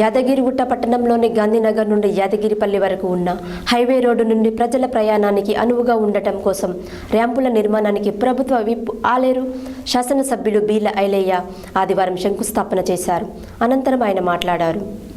యాదగిరిగుట్ట పట్టణంలోని గాంధీనగర్ నుండి యాదగిరిపల్లి వరకు ఉన్న హైవే రోడ్డు నుండి ప్రజల ప్రయాణానికి అనువుగా ఉండటం కోసం ర్యాంపుల నిర్మాణానికి ప్రభుత్వ విప్ ఆలేరు శాసనసభ్యులు బీల ఐలయ్య ఆదివారం శంకుస్థాపన చేశారు. అనంతరం ఆయన మాట్లాడారు.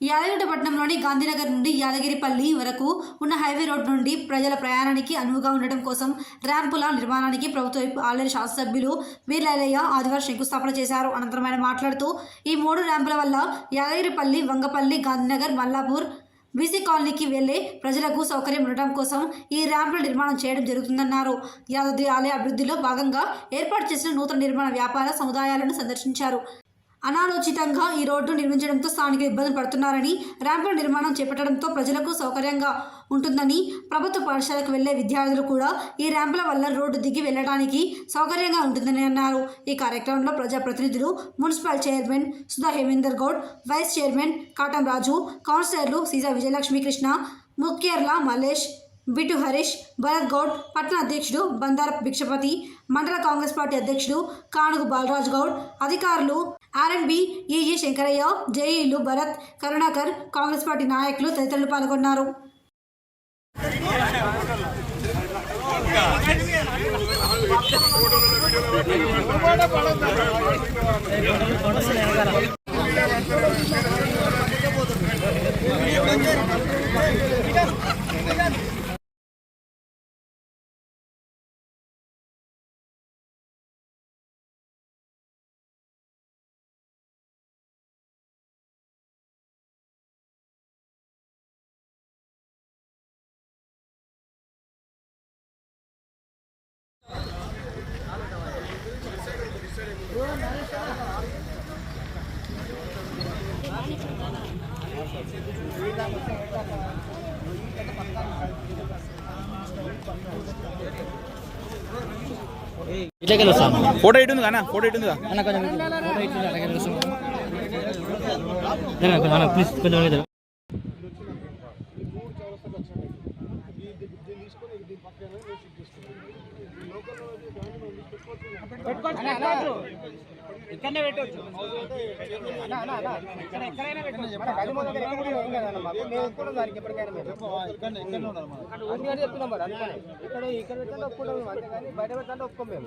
యాదగిరిపట్నంలోని గాంధీనగర్ నుండి యాదగిరిపల్లి వరకు ఉన్న హైవే రోడ్ నుండి ప్రజల ప్రయాణానికి అనువుగా ఉండటం కోసం ర్యాంపుల నిర్మాణానికి ప్రభుత్వ ఆలయ ఆల్రెడీ శాసనసభ్యులు వీర్లయ్య ఆదివారం శంకుస్థాపన చేశారు. అనంతరం ఆయన మాట్లాడుతూ ఈ మూడు ర్యాంపుల వల్ల యాదగిరిపల్లి వంగపల్లి గాంధీనగర్ మల్లాపూర్ బీసీ కాలనీకి వెళ్ళే ప్రజలకు సౌకర్యం ఉండటం కోసం ఈ ర్యాంపుల నిర్మాణం చేయడం జరుగుతుందన్నారు. యాదాద్రి ఆలయ అభివృద్ధిలో భాగంగా ఏర్పాటు చేసిన నూతన నిర్మాణ వ్యాపార సముదాయాలను సందర్శించారు. అనాలోచితంగా ఈ రోడ్డు నిర్మించడంతో స్థానిక ఇబ్బందులు పడుతున్నారని ర్యాంపుల నిర్మాణం చేపట్టడంతో ప్రజలకు సౌకర్యంగా ఉంటుందని ప్రభుత్వ పాఠశాలకు వెళ్ళే విద్యార్థులు కూడా ఈ ర్యాంపుల వల్ల రోడ్డు దిగి వెళ్ళడానికి సౌకర్యంగా ఉంటుందని అన్నారు. ఈ కార్యక్రమంలో ప్రజాప్రతినిధులు municipal chairman Sudha Hemender Goud vice chairman Katam Raju కౌన్సిలర్లు సీజా విజయలక్ష్మి కృష్ణ ముఖ్యర్ల మల్లేష్ బిటు హరీష్ భరత్ గౌడ్ పట్టణ అధ్యక్షుడు బందార భిక్షపతి మండల కాంగ్రెస్ పార్టీ అధ్యక్షుడు కానుగు బాలరాజ్ గౌడ్ అధికారులు ఆర్ఎన్బి ఈఈ శంకరయ్య జేఈలు భరత్ కరుణాకర్ కాంగ్రెస్ పార్టీ నాయకులు తదితరులు పాల్గొన్నారు. ఇట్లకెళ్ళి వస్తాను ఫోటో ఇటు ఉంది కదా ఫోటో ఇటు ఉంది అన్న కొంచెం ఫోటో వస్తాను అన్న ప్లీజ్ కొంచెం ఇద్దరు ఇక్కడనే పెట్టవచ్చు ఎక్కడైనా పెట్టవచ్చు. మన గది ముందు ఎక్కడ కూడా ఏం కాదన్న మాకు. మేము ఒప్పుకుంటాం దానికి ఎప్పటికైనా మేము. అందుకని చెప్తున్నాం మరి అందుకని. ఇక్కడ ఇక్కడ పెట్టాలి ఒప్పుకుంటాం మేము అంతేగాని బయట పెట్టాలి ఒప్పుకోం మేము.